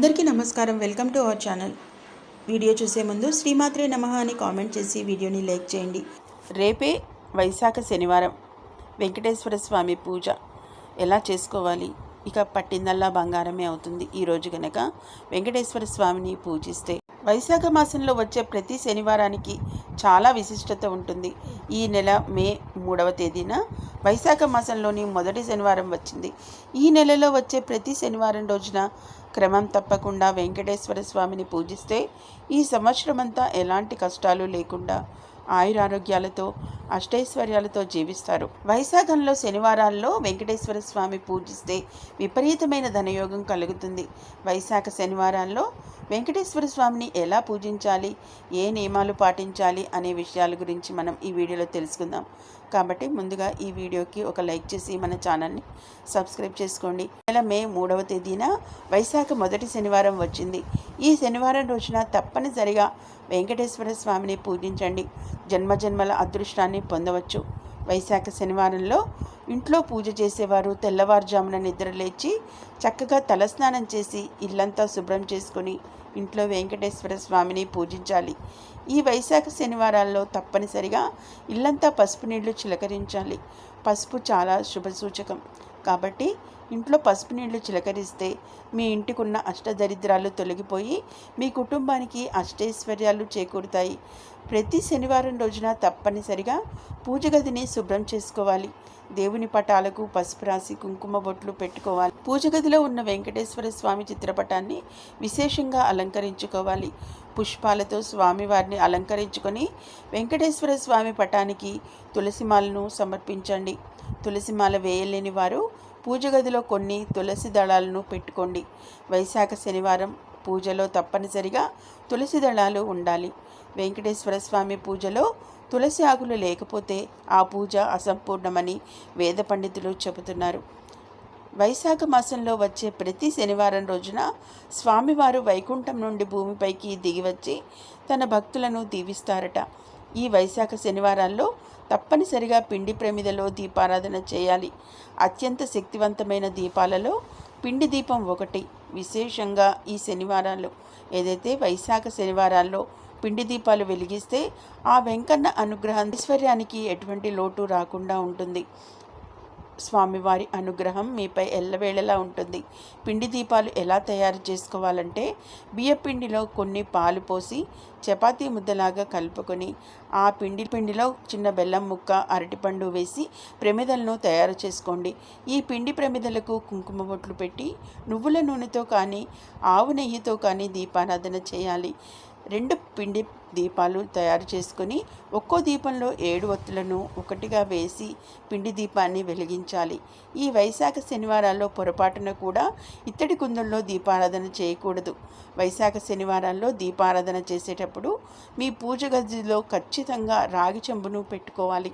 అందరికీ నమస్కారం. Welcome to our channel. Video చూసే ముందు శ్రీమాత్రే నమ అని కామెంట్ చేసి వీడియోని లైక్ చేయండి. రేపే వైశాఖ శనివారం. వెంకటేశ్వర స్వామి పూజ. ఎలా చేసుకోవాలి? ఇక పట్టిందల్లా బంగారమే అవుతుంది. ఈరోజు కనుక వెంకటేశ్వర స్వామిని పూజిస్తే వైశాఖ మాసంలో వచ్చే ప్రతి శనివారానికి చాలా విశిష్టత ఉంటుంది. ఈ నెల మే మూడవ తేదీన వైశాఖ మాసంలోని మొదటి శనివారం వచ్చింది. ఈ నెలలో వచ్చే ప్రతి శనివారం రోజున క్రమం తప్పకుండా వెంకటేశ్వర స్వామిని పూజిస్తే ఈ సంవత్సరమంతా ఎలాంటి కష్టాలు లేకుండా ఆయురారోగ్యాలతో అష్టైశ్వర్యాలతో జీవిస్తారు. వైశాఖంలో శనివారాల్లో వెంకటేశ్వర స్వామి పూజిస్తే విపరీతమైన ధనయోగం కలుగుతుంది. వైశాఖ శనివారాల్లో వెంకటేశ్వర స్వామిని ఎలా పూజించాలి? ఏ నియమాలు పాటించాలి? అనే విషయాల గురించి మనం ఈ వీడియోలో తెలుసుకుందాం. కాబట్టి ముందుగా ఈ వీడియోకి ఒక లైక్ చేసి మన ఛానల్ని సబ్స్క్రైబ్ చేసుకోండి. నెల మే మూడవ తేదీన వైశాఖ మొదటి శనివారం వచ్చింది. ఈ శనివారం రోజున తప్పనిసరిగా వెంకటేశ్వర స్వామిని పూజించండి. జన్మజన్మల అదృష్టాన్ని పొందవచ్చు. వైశాఖ శనివారంలో ఇంట్లో పూజ చేసేవారు తెల్లవారుజామున నిద్రలేచి చక్కగా తలస్నానం చేసి ఇల్లంతా శుభ్రం చేసుకొని ఇంట్లో వెంకటేశ్వర స్వామిని పూజించాలి. ఈ వైశాఖ శనివారాల్లో తప్పనిసరిగా ఇల్లంతా పసుపు నీళ్ళు చిలకరించాలి. పసుపు చాలా శుభ సూచకం కాబట్టి ఇంట్లో పసుపు నీళ్ళు చిలకరిస్తే మీ ఇంటికున్న అష్టదరిద్రాలు తొలగిపోయి మీ కుటుంబానికి అష్టైశ్వర్యాలు చేకూరుతాయి. ప్రతి శనివారం రోజున తప్పనిసరిగా పూజ గదిని శుభ్రం చేసుకోవాలి. దేవుని పటాలకు పసుపు రాసి కుంకుమ బొట్లు పెట్టుకోవాలి. పూజ గదిలో ఉన్న వెంకటేశ్వర స్వామి చిత్రపటాన్ని విశేషంగా అలంకరించుకోవాలి. పుష్పాలతో స్వామివారిని అలంకరించుకొని వెంకటేశ్వర స్వామి పటానికి తులసిమాలను సమర్పించండి. తులసిమాల వేయలేని వారు పూజ గదిలో కొన్ని తులసి దళాలను పెట్టుకోండి. వైశాఖ శనివారం పూజలో తప్పనిసరిగా తులసి దళాలు ఉండాలి. వెంకటేశ్వర స్వామి పూజలో తులసి ఆకులు లేకపోతే ఆ పూజ అసంపూర్ణమని వేద పండితులు చెబుతున్నారు. వైశాఖ మాసంలో వచ్చే ప్రతి శనివారం రోజున స్వామివారు వైకుంఠం నుండి భూమిపైకి దిగివచ్చి తన భక్తులను దీవిస్తారట. ఈ వైశాఖ శనివారాల్లో తప్పనిసరిగా పిండి ప్రమిదలో దీపారాధన చేయాలి. అత్యంత శక్తివంతమైన దీపాలలో పిండి దీపం ఒకటి విశేషంగా ఈ శనివారాల్లో. ఏదైతే వైశాఖ శనివారాల్లో పిండి దీపాలు వెలిగిస్తే ఆ వెంకన్న అనుగ్రహం ఐశ్వర్యానికి ఎటువంటి లోటు రాకుండా ఉంటుంది. స్వామివారి అనుగ్రహం మీపై ఎల్లవేళలా ఉంటుంది. పిండి దీపాలు ఎలా తయారు చేసుకోవాలంటే బియ్యపిండిలో కొన్ని పాలు పోసి చపాతీ ముద్దలాగా కలుపుకొని ఆ పిండి పిండిలో చిన్న బెల్లం ముక్క అరటిపండు వేసి ప్రమిదలను తయారు చేసుకోండి. ఈ పిండి ప్రమిదలకు కుంకుమ బొట్లు పెట్టి నువ్వుల నూనెతో కానీ ఆవు నెయ్యితో కానీ దీపారాధన చేయాలి. రెండు పిండి దీపాలు తయారు చేసుకొని ఒక్కో దీపంలో ఏడు ఒత్తులను ఒకటిగా వేసి పిండి దీపాన్ని వెలిగించాలి. ఈ వైశాఖ శనివారాల్లో పొరపాటున కూడా ఇత్తడి కుందుల్లో దీపారాధన చేయకూడదు. వైశాఖ శనివారాల్లో దీపారాధన చేసేటప్పుడు మీ పూజ గదిలో ఖచ్చితంగా రాగి చెంబును పెట్టుకోవాలి.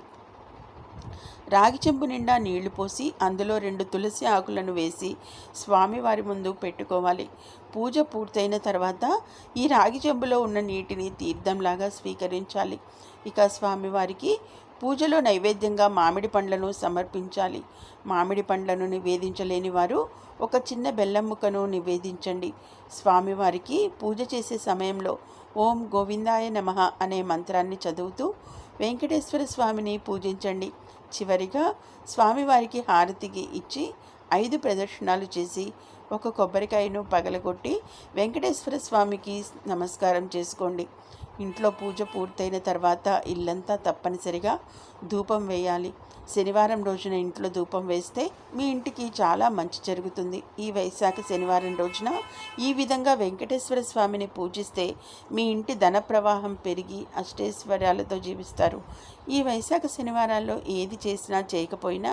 రాగి చెంబు నిండా నీళ్ళు పోసి అందులో రెండు తులసి ఆకులను వేసి స్వామివారి ముందు పెట్టుకోవాలి. పూజ పూర్తయిన తర్వాత ఈ రాగి చెంబులో ఉన్న నీటిని తీర్థంలాగా స్వీకరించాలి. ఇక స్వామివారికి పూజలో నైవేద్యంగా మామిడి పండ్లను సమర్పించాలి. మామిడి పండ్లను నివేదించలేని వారు ఒక చిన్న బెల్లం ముక్కను నివేదించండి. స్వామివారికి పూజ చేసే సమయంలో ఓం గోవిందాయ నమః అనే మంత్రాన్ని చదువుతూ వెంకటేశ్వర స్వామిని పూజించండి. చివరిగా స్వామివారికి హారతికి ఇచ్చి ఐదు ప్రదక్షిణాలు చేసి ఒక కొబ్బరికాయను పగలగొట్టి వెంకటేశ్వర స్వామికి నమస్కారం చేసుకోండి. ఇంట్లో పూజ పూర్తయిన తర్వాత ఇల్లంతా తప్పనిసరిగా ధూపం వేయాలి. శనివారం రోజున ఇంట్లో ధూపం వేస్తే మీ ఇంటికి చాలా మంచి జరుగుతుంది. ఈ వైశాఖ శనివారం రోజున ఈ విధంగా వెంకటేశ్వర స్వామిని పూజిస్తే మీ ఇంటి ధన ప్రవాహం పెరిగి అష్టైశ్వర్యాలతో జీవిస్తారు. ఈ వైశాఖ శనివారాల్లో ఏది చేసినా చేయకపోయినా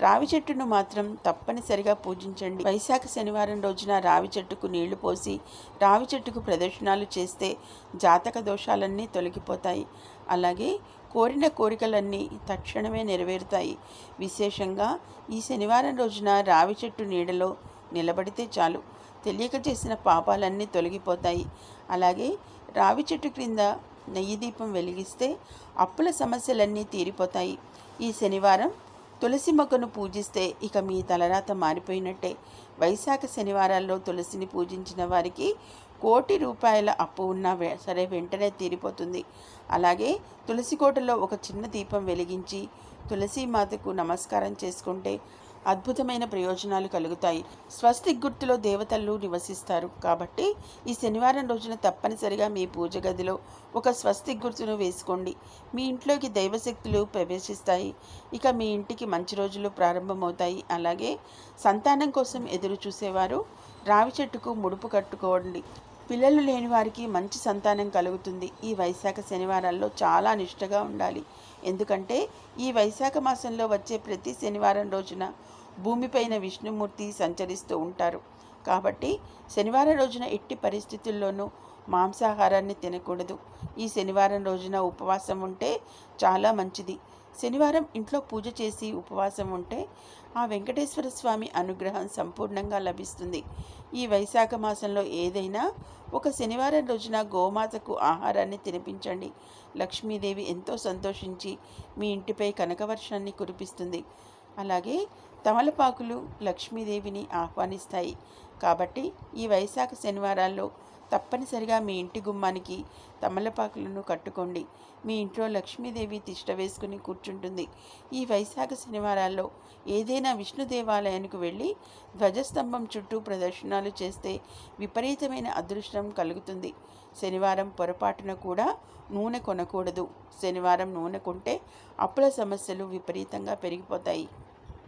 రావి చెట్టును మాత్రం తప్పనిసరిగా పూజించండి. వైశాఖ శనివారం రోజున రావి చెట్టుకు నీళ్ళు పోసి రావి చెట్టుకు ప్రదర్శనలు చేస్తే జాతక దోషాలన్నీ తొలగిపోతాయి. అలాగే కోరిన కోరికలన్నీ తక్షణమే నెరవేరుతాయి. విశేషంగా ఈ శనివారం రోజున రావి చెట్టు నీడలో నిలబడితే చాలు. తెలియక చేసిన పాపాలన్నీ తొలగిపోతాయి. అలాగే రావి చెట్టు క్రింద నెయ్యి దీపం వెలిగిస్తే అప్పుల సమస్యలన్నీ తీరిపోతాయి. ఈ శనివారం తులసి మొక్కను పూజిస్తే ఇక మీ తలరాత మారిపోయినట్టే. వైశాఖ శనివారాల్లో తులసిని పూజించిన వారికి కోటి రూపాయల అప్పు ఉన్నా వె- సరే వెంటనే తీరిపోతుంది. అలాగే తులసి కోటలో ఒక చిన్న దీపం వెలిగించి తులసి మాతకు నమస్కారం చేసుకుంటే అద్భుతమైన ప్రయోజనాలు కలుగుతాయి. స్వస్తిక్ గుర్తులో దేవతలు నివసిస్తారు. కాబట్టి ఈ శనివారం రోజున తప్పనిసరిగా మీ పూజ గదిలో ఒక స్వస్తిక్ గుర్తును వేసుకోండి. మీ ఇంట్లోకి దైవశక్తులు ప్రవేశిస్తాయి. ఇక మీ ఇంటికి మంచి రోజులు ప్రారంభమవుతాయి. అలాగే సంతానం కోసం ఎదురు చూసేవారు రావి చెట్టుకు ముడుపు కట్టుకోండి. పిల్లలు లేని వారికి మంచి సంతానం కలుగుతుంది. ఈ వైశాఖ శనివారాల్లో చాలా నిష్ఠగా ఉండాలి. ఎందుకంటే ఈ వైశాఖ మాసంలో వచ్చే ప్రతి శనివారం రోజున భూమిపైన విష్ణుమూర్తి సంచరిస్తూ ఉంటారు. కాబట్టి శనివారం రోజున ఎట్టి పరిస్థితుల్లోనూ మాంసాహారాన్ని తినకూడదు. ఈ శనివారం రోజున ఉపవాసం ఉంటే చాలా మంచిది. శనివారం ఇంట్లో పూజ చేసి ఉపవాసం ఉంటే ఆ వెంకటేశ్వర స్వామి అనుగ్రహం సంపూర్ణంగా లభిస్తుంది. ఈ వైశాఖ మాసంలో ఏదైనా ఒక శనివారం రోజున గోమాతకు ఆహారాన్ని తినిపించండి. లక్ష్మీదేవి ఎంతో సంతోషించి మీ ఇంటిపై కనకవర్షాన్ని కురిపిస్తుంది. అలాగే తమలపాకులు లక్ష్మీదేవిని ఆహ్వానిస్తాయి. కాబట్టి ఈ వైశాఖ శనివారాల్లో తప్పనిసరిగా మీ ఇంటి గుమ్మానికి తమలపాకులను కట్టుకోండి. మీ ఇంట్లో లక్ష్మీదేవి తిష్ట వేసుకుని కూర్చుంటుంది. ఈ వైశాఖ శనివారాల్లో ఏదైనా విష్ణు దేవాలయానికి వెళ్ళి ధ్వజస్తంభం చుట్టూ ప్రదర్శనలు చేస్తే విపరీతమైన అదృష్టం కలుగుతుంది. శనివారం పొరపాటున కూడా నూనె కొనకూడదు. శనివారం నూనె కొంటే అప్పుల సమస్యలు విపరీతంగా పెరిగిపోతాయి.